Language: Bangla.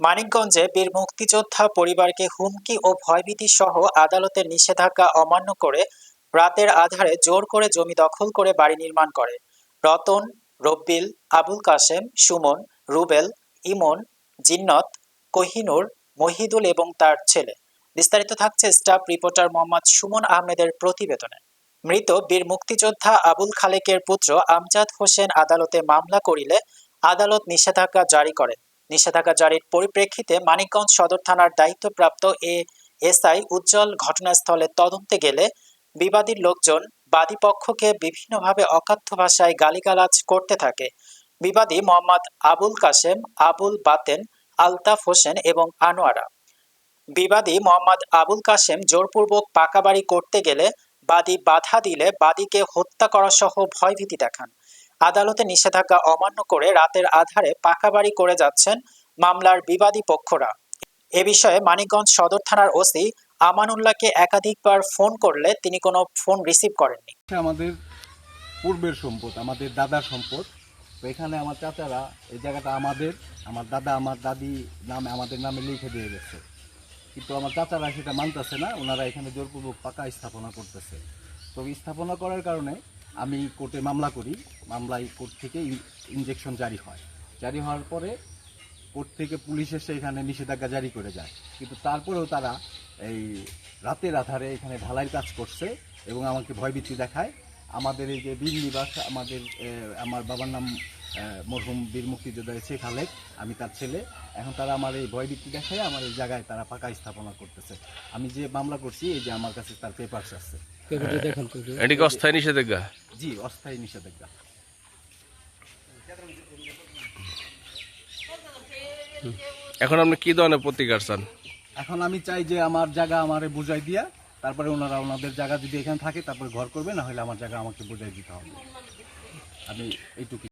মানিকগঞ্জে বীর মুক্তিযোদ্ধা পরিবারকে হুমকি ও ভয়ভীতি সহ আদালতের নিষেধাজ্ঞা অমান্য করে রাতের আধারে জোর করে জমি দখল করে বাড়ি নির্মাণ করে। রতন, রব্বিল, আবুল কাশেম, সুমন, রুবেল, ইমন, জিন্নত, কোহিনুর, মহিদুল এবং তার ছেলে। বিস্তারিত থাকছে স্টাফ রিপোর্টার মোহাম্মদ সুমন আহমেদের প্রতিবেদনে। মৃত বীর মুক্তিযোদ্ধা আবুল খালেকের পুত্র আমজাদ হোসেন আদালতে মামলা করিলে আদালত নিষেধাজ্ঞা জারি করে। নিষেধাজ্ঞা জারির পরিপ্রেক্ষিতে মানিকগঞ্জ সদর থানার দায়িত্বপ্রাপ্ত এ এসআই উজ্জ্বল ঘটনাস্থলে তদন্তে গেলে বিবাদীর লোকজন বাদী পক্ষকে বিভিন্নভাবে অকাথ্য ভাষায় গালিগালাজ করতে থাকে। বিবাদী মোহাম্মদ আবুল কাশেম, আবুল বাতেন, আলতাফ হোসেন এবং আনোয়ারা। বিবাদী মোহাম্মদ আবুল কাশেম জোরপূর্বক পাকাবাড়ি করতে গেলে বাদী বাধা দিলে বাদীকে হত্যা করা সহ ভয়ভীতি দেখান। আদালতে নিষেধাজ্ঞা অমান্য করে রাতের আধারে পাকা বাড়ি করে যাচ্ছেন মামলার বিবাদী পক্ষরা। এ বিষয়ে মানিকগঞ্জ সদর থানার ওসি আমানুল্লাহকে একাধিকবার ফোন করলে তিনি কোনো ফোন রিসিভ করেননি। আমাদের পূর্বের সম্পদ, আমাদের দাদার সম্পদ। তো এখানে আমার চাচারা এই জায়গাটা আমাদের, আমার দাদা, আমার দাদি নামে, আমাদের নামে লিখে দিয়ে গেছে। কিন্তু আমার চাচারা সেটা মানতেছে না, ওনারা এখানে জোরপূর্বক পাকা স্থাপনা করতেছে। তো স্থাপনা করার কারণে আমি কোর্টে মামলা করি। মামলায় কোর্ট থেকে ইনজেকশন জারি হয়। জারি হওয়ার পরে কোর্ট থেকে পুলিশ এসে এখানে নিষেধাজ্ঞা জারি করে যায়। কিন্তু তারপরেও তারা এই রাতের আধারে এখানে ঢালাই কাজ করছে এবং আমাকে ভয়ভীতি দেখায়। আমাদের এই যে বীর নিবাস আমাদের আমার বাবার নাম মরহুম বীর মুক্তিযোদ্ধা শেখ খালেক আমি তার ছেলে। এখন তারা আমার এই ভয়ভীতি দেখায় আমার এই জায়গায় তারা পাকা স্থাপনা করতেছে। আমি যে মামলা করছি এই যে আমার কাছে তার পেপারস আছে। এটি কি অস্থায়ী নিষেধাজ্ঞা। জি অস্থায়ী নিষেধাজ্ঞা। এখন আপনি কি ধরনের প্রতিকার চান? এখন আমি চাই যে আমার জায়গা আমারে বুঝাই দিয়া তারপরে ওনারা ওনাদের জায়গা যদি এখানে থাকে তারপরে ঘর করবে না হলে আমার জায়গা আমাকে বুঝাই দিতে হবে। আমি এইটুকু